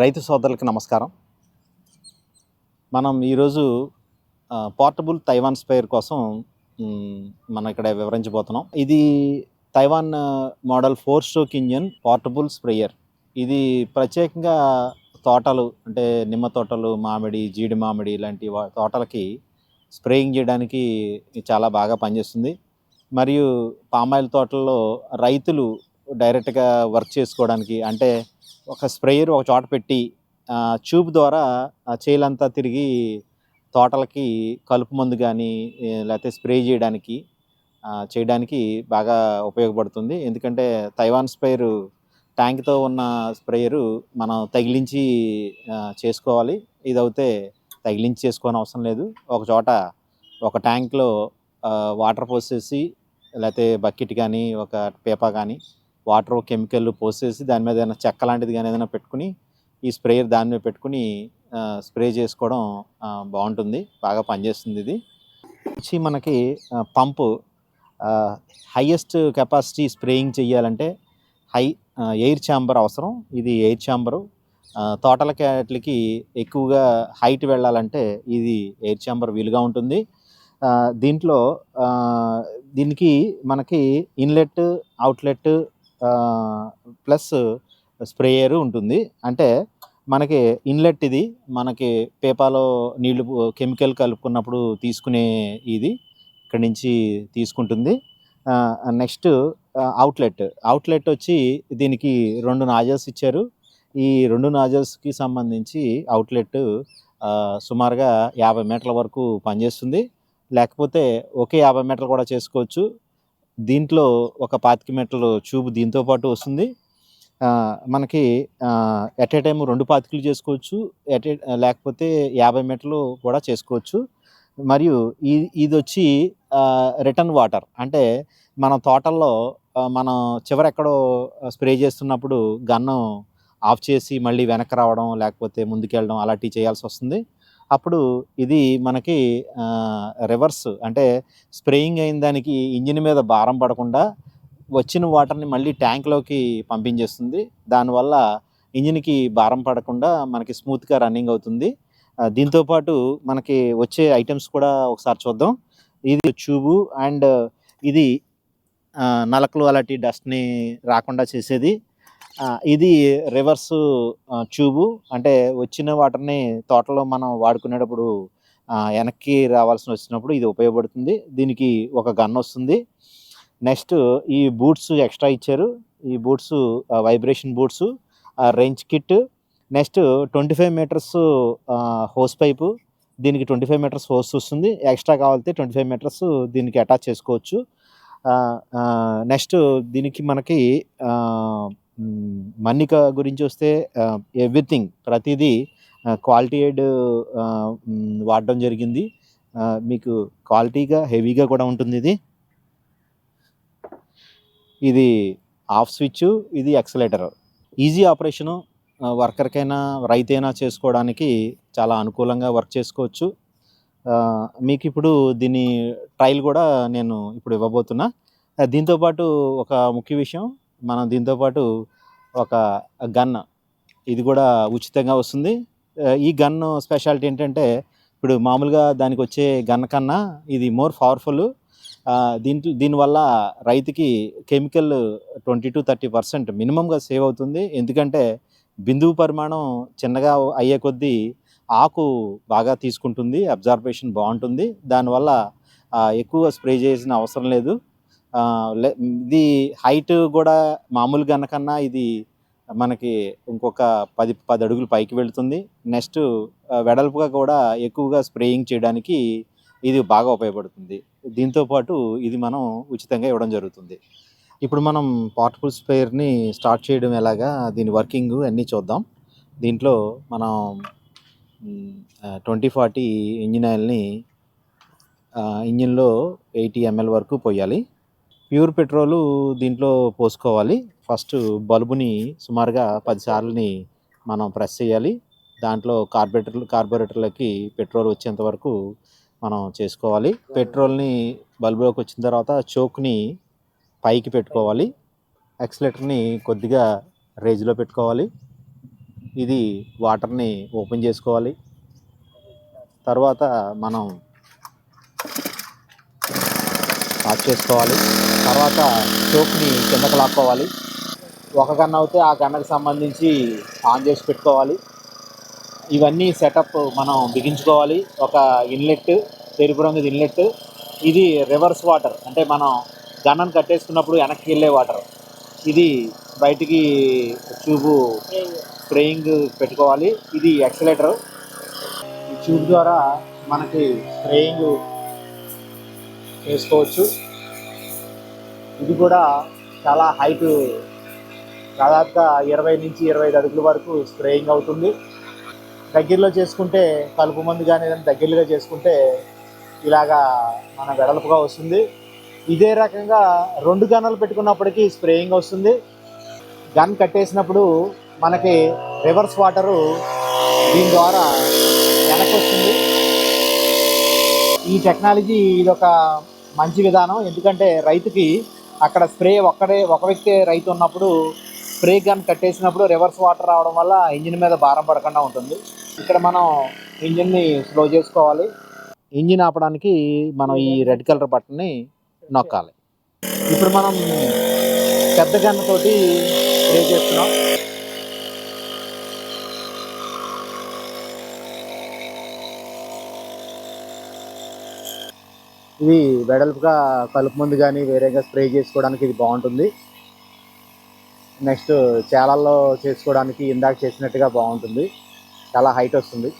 రైతు సోదరులకు నమస్కారం. మనం ఈరోజు పోర్టబుల్ తైవాన్ స్పైర్ కోసం మనం ఇక్కడ వివరించబోతున్నాం. ఇది Taiwan model four stroke engine portable sprayer. ఇది ప్రత్యేకంగా తోటలు అంటే నిమ్మ తోటలు మామిడి జీడి మామిడి ఇలాంటి వా- తోటలకి స్ప్రేయింగ్ చేయడానికి చాలా బాగా పనిచేస్తుంది. మరియు పామాయిల్ తోటల్లో రైతులు డైరెక్ట్గా వర్క్ చేసుకోవడానికి అంటే ఒక స్ప్రేయర్ ఒక చోట పెట్టి ఆ, ట్యూబ్ ద్వారా చేలంతా తిరిగి తోటలకి కలుపు మందు కానీ లేకపోతే స్ప్రే చేయడానికి చేయడానికి బాగా ఉపయోగపడుతుంది. ఎందుకంటే తైవాన్ స్ప్రేయరు ట్యాంక్తో ఉన్న స్ప్రేయరు మనం తగిలించి చేసుకోవాలి. ఇది అయితే తగిలించి చేసుకోని అవసరం లేదు. ఒక చోట ఒక ట్యాంక్లో వాటర్ పోసేసి లేకపోతే బకెట్ కానీ ఒక పేపర్ కానీ వాటర్ కెమికల్ పోసేసి దాని మీద ఏదైనా చెక్క లాంటిది కానీ ఏదైనా పెట్టుకుని ఈ స్ప్రేయర్ దాని మీద పెట్టుకుని స్ప్రే చేసుకోవడం బాగుంటుంది. బాగా పనిచేస్తుంది ఇది. వచ్చి మనకి పంపు హైయెస్ట్ కెపాసిటీ స్ప్రేయింగ్ చేయాలంటే హై ఎయిర్ ఛాంబర్ అవసరం. ఇది ఎయిర్ ఛాంబరు. తోటల క్యాట్లకి ఎక్కువగా హైట్ వెళ్ళాలంటే ఇది ఎయిర్ ఛాంబర్ వీలుగా ఉంటుంది. దీంట్లో దీనికి మనకి ఇన్లెట్ అవుట్లెట్ ప్లస్ స్ప్రేయర్ ఉంటుంది. అంటే మనకి ఇన్లెట్ ఇది మనకి పేపాలో నీళ్ళు కెమికల్ కలుపుకున్నప్పుడు తీసుకునే ఇది ఇక్కడి నుంచి తీసుకుంటుంది. Next outlet. అవుట్లెట్ వచ్చి దీనికి రెండు నాజల్స్ ఇచ్చారు. ఈ రెండు నాజల్స్కి సంబంధించి అవుట్లెట్ సుమారుగా యాభై మీటర్ల వరకు పనిచేస్తుంది. లేకపోతే ఒకే యాభై మీటర్లు కూడా చేసుకోవచ్చు. దీంట్లో ఒక పాతిక మీటర్లు ట్యూబ్ దీంతో పాటు వస్తుంది. మనకి ఎట్ ఏ టైం రెండు పాతికలు చేసుకోవచ్చు ఎట్ ఏ లేకపోతే యాభై మీటర్లు కూడా చేసుకోవచ్చు. మరియు ఈ ఇది వచ్చి రిటర్న్ వాటర్ అంటే మన తోటల్లో మనం చివరెక్కడో స్ప్రే చేస్తున్నప్పుడు గన్ను ఆఫ్ చేసి మళ్ళీ వెనక్కి రావడం లేకపోతే ముందుకెళ్ళడం అలాంటివి చేయాల్సి వస్తుంది. అప్పుడు ఇది మనకి రివర్స్ అంటే స్ప్రేయింగ్ అయిన దానికి ఇంజిన్ మీద భారం పడకుండా వచ్చిన వాటర్ని మళ్ళీ ట్యాంక్లోకి పంపించేస్తుంది. దానివల్ల ఇంజిన్కి భారం పడకుండా మనకి స్మూత్గా రన్నింగ్ అవుతుంది. దీంతోపాటు దీంతో పాటు మనకి వచ్చే ఐటమ్స్ కూడా ఒకసారి చూద్దాం. ఇది ట్యూబు అండ్ ఇది నలకలు అలాంటి డస్ట్ని రాకుండా చేసేది. ఇది రివర్స్ ట్యూబు. అంటే వచ్చిన వాటర్ని తోటలో మనం వాడుకునేటప్పుడు వెనక్కి రావాల్సి వచ్చినప్పుడు ఇది ఉపయోగపడుతుంది. దీనికి ఒక గన్ వస్తుంది. నెక్స్ట్ ఈ బూట్స్ ఎక్స్ట్రా ఇచ్చారు. ఈ boots vibration boots range kit. Next twenty five metres hose pipe. దీనికి ట్వంటీ ఫైవ్ మీటర్స్ హోస్ వస్తుంది. ఎక్స్ట్రా కావాలంటే ట్వంటీ ఫైవ్ మీటర్స్ దీనికి అటాచ్ చేసుకోవచ్చు. నెక్స్ట్ దీనికి మనకి మన్నిక గురించి వస్తే ఎవ్రీథింగ్ ప్రతిదీ క్వాలిటీ ఎయిడ్ వాడడం జరిగింది. మీకు క్వాలిటీగా హెవీగా కూడా ఉంటుంది ఇది. ఇది ఆఫ్ స్విచ్ ఇది ఎక్సలేటర్ ఈజీ ఆపరేషను వర్కర్కైనా రైతైనా చేసుకోవడానికి చాలా అనుకూలంగా వర్క్ చేసుకోవచ్చు. మీకు ఇప్పుడు దీని ట్రయల్ కూడా నేను ఇప్పుడు ఇవ్వబోతున్నా. దీంతోపాటు ఒక ముఖ్య విషయం మనం దీంతోపాటు ఒక గన్ ఇది కూడా ఉచితంగా వస్తుంది. ఈ గన్ స్పెషాలిటీ ఏంటంటే ఇప్పుడు మామూలుగా దానికి వచ్చే గన్ కన్నా ఇది మోర్ పవర్ఫుల్. దీంట్లో దీనివల్ల రైతుకి chemical twenty two thirty percent మినిమంగా save అవుతుంది. ఎందుకంటే బిందువు పరిమాణం చిన్నగా అయ్యే కొద్దీ ఆకు బాగా తీసుకుంటుంది అబ్జర్వేషన్ బాగుంటుంది. దానివల్ల ఎక్కువ స్ప్రే చేసిన అవసరం లేదు. ఇది హైట్ కూడా మామూలు కన్నా ఇది మనకి ఇంకొక పది పది అడుగులు పైకి వెళుతుంది. నెక్స్ట్ వెడల్పుగా కూడా ఎక్కువగా స్ప్రేయింగ్ చేయడానికి ఇది బాగా ఉపయోగపడుతుంది. దీంతో పాటు ఇది మనం ఉచితంగా ఇవ్వడం జరుగుతుంది. ఇప్పుడు మనం పోర్టబుల్ స్పేర్ని స్టార్ట్ చేయడం ఎలాగా దీని వర్కింగ్ అన్నీ చూద్దాం. దీంట్లో మనం ట్వంటీ ఫార్టీ ఇంజిన్ ఆయిల్ని ఇంజిన్లో ఎయిటీ ఎంఎల్ వరకు పోయాలి. ప్యూర్ పెట్రోలు దీంట్లో పోసుకోవాలి. ఫస్ట్ బల్బుని సుమారుగా పదిసార్లని మనం ప్రెస్ చేయాలి. దాంట్లో కార్బొరేటర్లు కార్బొరేటర్లకి పెట్రోల్ వచ్చేంత వరకు మనం చేసుకోవాలి. పెట్రోల్ని బల్బులోకి వచ్చిన తర్వాత చోక్ని పైకి పెట్టుకోవాలి. యాక్సిలేటర్ని కొద్దిగా రేజ్లో పెట్టుకోవాలి. ఇది వాటర్ని ఓపెన్ చేసుకోవాలి. తర్వాత మనం ఆఫ్ చేసుకోవాలి. తర్వాత చోక్ని కిందకు లాక్కోవాలి. ఒక గన్ అయితే ఆ గన్నకు సంబంధించి ఆన్ చేసి పెట్టుకోవాలి. ఇవన్నీ సెటప్ మనం బిగించుకోవాలి. ఒక ఇన్లెట్ తెలుపు రంగు ఇన్లెట్. ఇది రివర్స్ వాటర్. అంటే మనం గన్నను కట్టేసుకున్నప్పుడు వెనక్కి వెళ్ళే వాటర్. ఇది బయటికి ట్యూబు స్ప్రేయింగ్ పెట్టుకోవాలి. ఇది ఎక్సలేటర్ ఈ ట్యూబ్ ద్వారా మనకి స్ప్రేయింగ్ చేసుకోవచ్చు. ఇది కూడా చాలా హైట్ దాదాపుగా ఇరవై నుంచి ఇరవై ఐదు అడుగుల వరకు స్ప్రేయింగ్ అవుతుంది. దగ్గరలో చేసుకుంటే కలుపు మందు కానీ ఏదైనా దగ్గరగా చేసుకుంటే ఇలాగా మన వెడల్పుగా వస్తుంది. ఇదే రకంగా రెండు గన్నులు పెట్టుకున్నప్పటికీ స్ప్రేయింగ్ వస్తుంది. గన్ కట్టేసినప్పుడు మనకి రివర్స్ వాటరు దీని ద్వారా వెనక్కి వస్తుంది. ఈ టెక్నాలజీ ఇది ఒక మంచి విధానం. ఎందుకంటే రైతుకి అక్కడ స్ప్రే ఒక్కడే ఒక వ్యక్తి రైతు ఉన్నప్పుడు స్ప్రే గన్ కట్టేసినప్పుడు రివర్స్ వాటర్ రావడం వల్ల ఇంజిన్ మీద భారం పడకుండా ఉంటుంది. ఇక్కడ మనం ఇంజిన్ని స్లో చేసుకోవాలి. ఇంజిన్ ఆపడానికి మనం ఈ రెడ్ కలర్ బటన్ని నొక్కాలి. ఇప్పుడు మనం పెద్ద గన్ తోటి స్ప్రే చేస్తున్నాం. ఇది వెడల్పుగా కలుపు మందు కానీ వేరేగా స్ప్రే చేసుకోవడానికి ఇది బాగుంటుంది. నెక్స్ట్ చేలల్లో చేసుకోవడానికి ఇందాక చేసినట్టుగా బాగుంటుంది. చాలా హైట్ వస్తుంది.